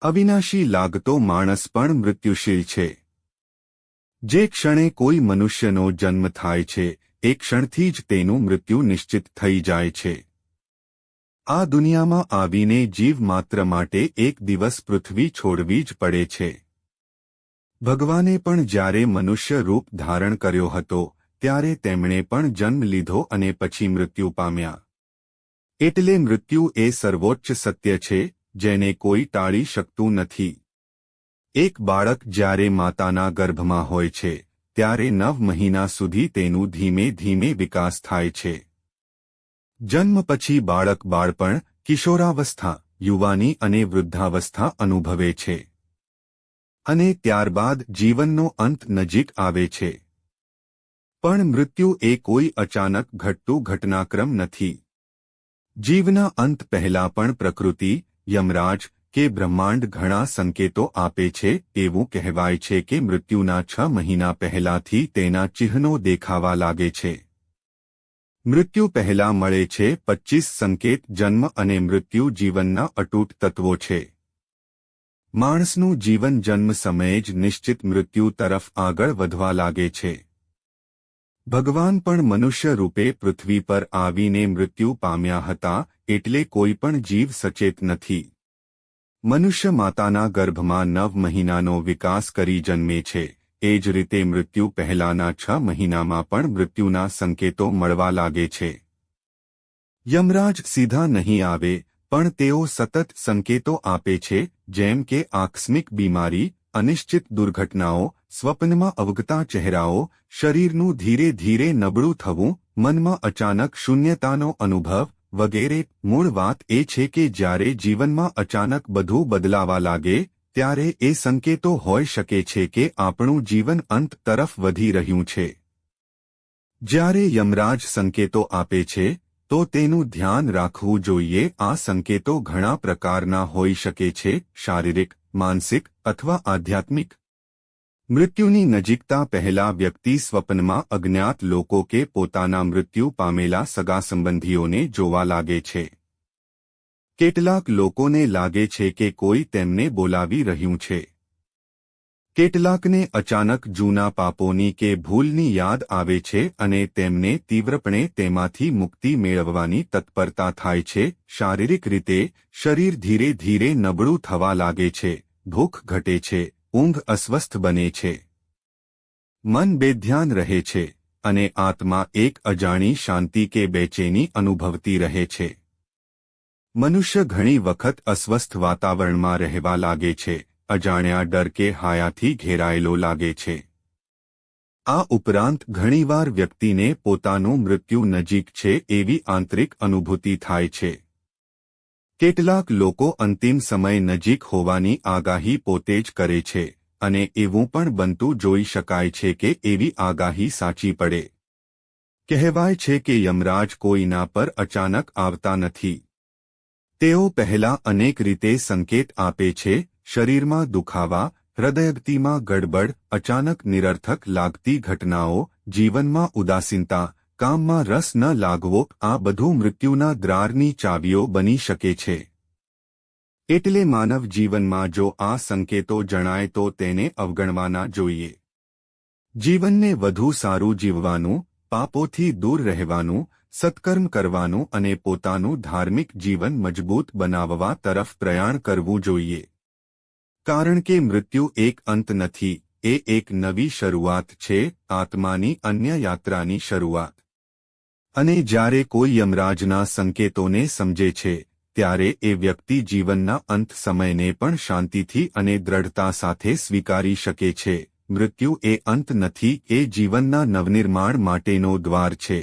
અવિનાશી લાગતો માણસ પણ મૃત્યુશીલ છે. જે ક્ષણે કોઈ મનુષ્યનો જન્મ થાય છે, એ ક્ષણથી જ તેનું મૃત્યુ નિશ્ચિત થઈ જાય છે. આ દુનિયામાં આવીને જીવ માત્ર માટે એક દિવસ પૃથ્વી છોડવી જ પડે છે. ભગવાને પણ જ્યારે મનુષ્ય રૂપ ધારણ કર્યો હતો, ત્યારે તેમણે પણ જન્મ લીધો અને પછી મૃત્યુ પામ્યા. એટલે મૃત્યુ એ સર્વોચ્ચ સત્ય છે જેને કોઈ ટાળી શકતું નથી. એક બાળક જ્યારે માતાના ગર્ભમાં હોય છે, ત્યારે નવ મહિના સુધી તેનું ધીમે ધીમે વિકાસ થાય છે. જન્મ પછી બાળક બાળપણ, કિશોરાવસ્થા, યુવાની અને વૃદ્ધાવસ્થા અનુભવે છે. અને ત્યારબાદ જીવનનો અંત નજીક આવે છે. પણ મૃત્યુ એ કોઈ અચાનક ઘટતું ઘટનાક્રમ નથી. જીવના અંત પહેલા પણ પ્રકૃતિ યમરાજ, કે બ્રહ્માંડ ઘણા સંકેતો આપે છે, એવું કહેવાય છે કે મૃત્યુના છ મહિના પહેલાથી તેના ચિહ્નો દેખાવા લાગે છે. મૃત્યુ પહેલા મળે છે પચ્ચીસ સંકેત જન્મ અને મૃત્યુ જીવનના અટૂટ તત્વો છે. માણસનું જીવન જન્મ સમયે જ નિશ્ચિત મૃત્યુ તરફ આગળ વધવા લાગે છે. ભગવાન પણ મનુષ્ય રૂપે પૃથ્વી પર આવીને મૃત્યુ પામ્યા હતા એટલે કોઈ પણ જીવ સચેત નથી. મનુષ્ય માતાના ગર્ભમાં નવ મહિનાનો વિકાસ કરી જન્મે છે. એ જ રીતે મૃત્યુ પહેલાના છ મહિનામાં પણ મૃત્યુના સંકેતો મળવા લાગે છે. યમરાજ સીધા નહીં આવે, પણ તેઓ સતત સંકેતો આપે છે, જેમ કે આકસ્મિક બીમારી અનિશ્ચિત દુર્ઘટનાઓ, સ્વપ્નમાં અવગતા ચહેરાઓ, શરીરનું ધીરે ધીરે નબળું થવું, મનમાં અચાનક શૂન્યતાનો અનુભવ વગેરે. મૂળ વાત એ છે કે જ્યારે જીવનમાં અચાનક બધું બદલાવા લાગે, ત્યારે એ સંકેતો હોઈ શકે છે કે આપણું જીવન અંત તરફ વધી રહ્યું છે. જ્યારે યમરાજ સંકેતો આપે છે, તો તેનું ધ્યાન રાખવું જોઈએ. આ સંકેતો ઘણા પ્રકારના હોઈ શકે છે. શારીરિક માનસિક અથવા આધ્યાત્મિક મૃત્યુની નજીકતા પહેલા વ્યક્તિ સ્વપ્નમાં અજ્ઞાત લોકો કે પોતાના મૃત્યુ પામેલા સગા સંબંધીઓને જોવા લાગે છે કેટલાક લોકોને લાગે છે કે કોઈ તેમને બોલાવી રહ્યું છે કેટલાકને અચાનક જૂના પાપોની કે ભૂલની યાદ આવે છે અને તેમને તીવ્રપણે તેમાંથી મુક્તિ મેળવવાની તત્પરતા થાય છે શારીરિક રીતે શરીર ધીરે ધીરે નબળું થવા લાગે છે ભૂખ ઘટે છે, ઊંઘ અસ્વસ્થ બને છે. મન બેધ્યાન રહે છે અને આત્મા એક અજાણી શાંતિ કે બેચેની અનુભવતી રહે છે. મનુષ્ય ઘણી વખત અસ્વસ્થ વાતાવરણમાં રહેવા લાગે છે, અજાણ્યા ડર કે હાયાથી ઘેરાયેલો લાગે છે. આ ઉપરાંત ઘણીવાર વ્યક્તિને પોતાનું મૃત્યુ નજીક છે એવી આંતરિક અનુભૂતિ થાય છે. કેટલાક લોકો અંતિમ સમય નજીક હોવાની આગાહી પોતે જ કરે છે, અને એવું પણ બનતું જોઈ શકાય છે કે એવી આગાહી સાચી પડે. કહેવાય છે કે યમરાજ કોઈના પર અચાનક આવતા નથી. તેઓ પહેલા અનેક રીતે સંકેત આપે છે, શરીરમાં દુખાવા, હૃદયગતિમાં ગડબડ, અચાનક નિરર્થક લાગતી ઘટનાઓ, જીવનમાં ઉદાસીનતા કામમાં રસ ન લાગવો, આ બધું મૃત્યુના દ્રારની ચાવીઓ બની શકે છે. એટલે માનવ જીવનમાં જો આ સંકેતો જણાય તો તેને અવગણવાના જોઈએ. જીવનને વધુ સારું જીવવાનું, પાપોથી દૂર રહેવાનું, સત્કર્મ કરવાનું અને પોતાનું ધાર્મિક જીવન મજબૂત બનાવવા તરફ પ્રયાણ કરવું જોઈએ. કારણ કે મૃત્યુ એક અંત નથી, એ એક નવી શરૂઆત છે, આત્માની અન્ય યાત્રાની શરૂઆત. અને જ્યારે કોઈ યમરાજના સંકેતોને સમજે છે, ત્યારે એ વ્યક્તિ જીવનના અંત સમયને પણ શાંતિથી અને દ્રઢતા સાથે સ્વીકારી શકે છે. મૃત્યુ એ અંત નથી, એ જીવનના નવનિર્માણ માટેનો દ્વાર છે.